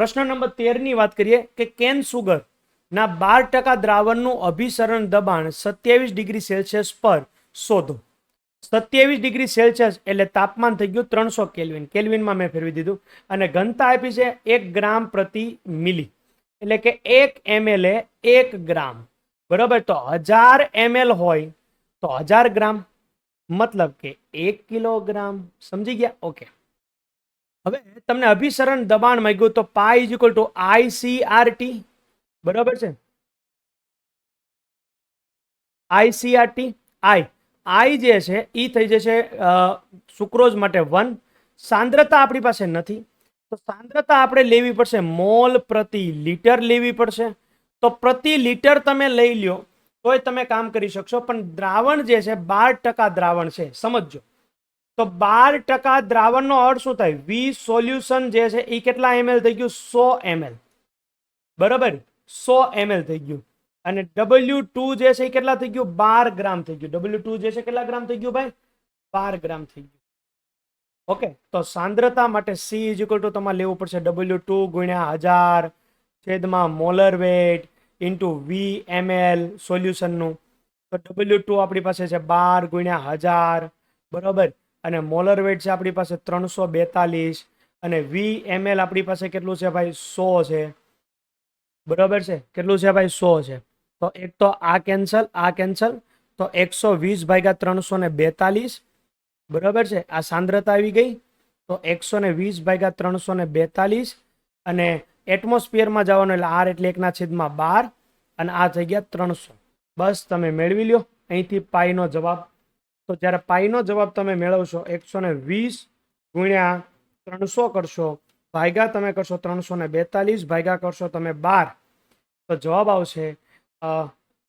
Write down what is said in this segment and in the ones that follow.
પ્રશ્ન નંબર તેરની વાત કરીએ કે કેન સુગર ના બાર ટકા દ્રાવણનું અભિસરણ દબાણ સત્યાવીસ ડિગ્રી સેલ્સિયસ પર શોધો. સત્યાવીસ ડિગ્રી સેલ્સિયસ એટલે તાપમાન થઈ ગયું ત્રણસો કેલ્વિન. કેલ્વિનમાં મેં ફેરવી દીધું અને ઘનતા આપી છે એક ગ્રામ પ્રતિ મિલી. એટલે કે એક એમએલ એ એક ગ્રામ. બરાબર? તો હજાર એમએલ હોય તો હજાર ગ્રામ. મતલબ કે એક કિલોગ્રામ. સમજી ગયા? ઓકે. હવે તમને અભિસરણ દબાણ માંગ્યું તો pi is equal to I C બરાબર છે? I C R T I I જે છે એ થઈ જશે સુક્રોઝ માટે વન સાંદ્રતા આપણી પાસે નથી. તો સાંદ્રતા આપણે લેવી પડશે મોલ પ્રતિ લીટર લેવી પડશે. તો પ્રતિ લીટર તમે લઈ લ્યો, તોય તમે કામ કરી શકશો, પણ દ્રાવણ જે છે, બાર ટકા દ્રાવણ છે, સમજજો. તો બાર ટકા દ્રાવણનો અર્થ શું થાય? વી સોલ્યુશન જે છે એ કેટલા એમએલ થઈ ગયું? સો એમએલ બરાબર? સો એમએલ થઈ ગયું. અને ડબલ્યુ ટુ જે છે એ કેટલા થઈ ગયું? બાર ગ્રામ થઈ ગયું. ડબલ્યુ ટુ જે છે, કેટલા ગ્રામ થઈ ગયું ભાઈ? બાર ગ્રામ થઈ ગયું. ઓકે, તો સાંદ્રતા માટે સી ઇઝ ઇક્વલ ટુ તમારે લેવું પડશે ડબલ્યુ ટુ ગુણ્યા હજાર છેદમાં molar weight into V ML સોલ્યુશનનું તો ડબલ્યુ ટુ આપણી પાસે છે બાર ગુણ્યા હજાર. બરાબર? અને મોલર વેટ છે આપણી પાસે ત્રણસો બેતાલીસ અને વી એમએલ આપણી પાસે કેટલું છે ભાઈ? સો છે. બરાબર છે? કેટલું છે ભાઈ? સો છે. તો એક તો આ કેન્સલ આ કેન્સલ તો એકસો વીસ ભાગ્યા ત્રણસો ને બેતાલીસ. બરાબર છે? આ સાંદ્રતા આવી ગઈ. તો એકસો ને વીસ ભાગ્યા ત્રણસો ને બેતાલીસ અને એટમોસ્ફિયરમાં જવાનું એટલે આર એટલે એકના છેદમાં બાર અને આ થઈ ગયા ત્રણસો. બસ તમે મેળવી લ્યો. અહીંથી પાઈનો જવાબ તો જ્યારે પાઈનો જવાબ તમે મેળવશો, એકસો ને વીસ ગુણ્યા ત્રણસો કરશો, ભાગ્યા તમે કરશો ત્રણસો ને બેતાલીસ, ભાગ્યા કરશો તમે બાર. તો જવાબ આવશે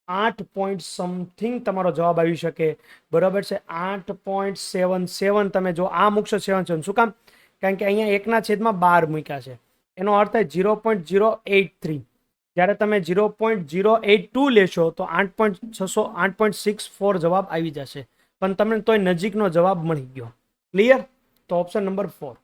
આઠ પોઈન્ટ સમથિંગ તમારો જવાબ આવી શકે. બરાબર છે? આઠ પોઈન્ટ સેવન સેવન તમે જો આ મૂકશો સેવન સેવન શું કામ? કારણ કે અહીંયા એકના છેદમાં બાર મૂક્યા છે. એનો અર્થ થાય zero point zero eight three જ્યારે તમે zero point zero eight two લેશો, તો આઠ પોઈન્ટ છસો, આઠ પોઈન્ટ સિક્સ ફોર જવાબ આવી જશે. પણ તમને તોય નજીકનો જવાબ મળી ગયો. ક્લિયર તો ઓપ્શન નંબર ફોર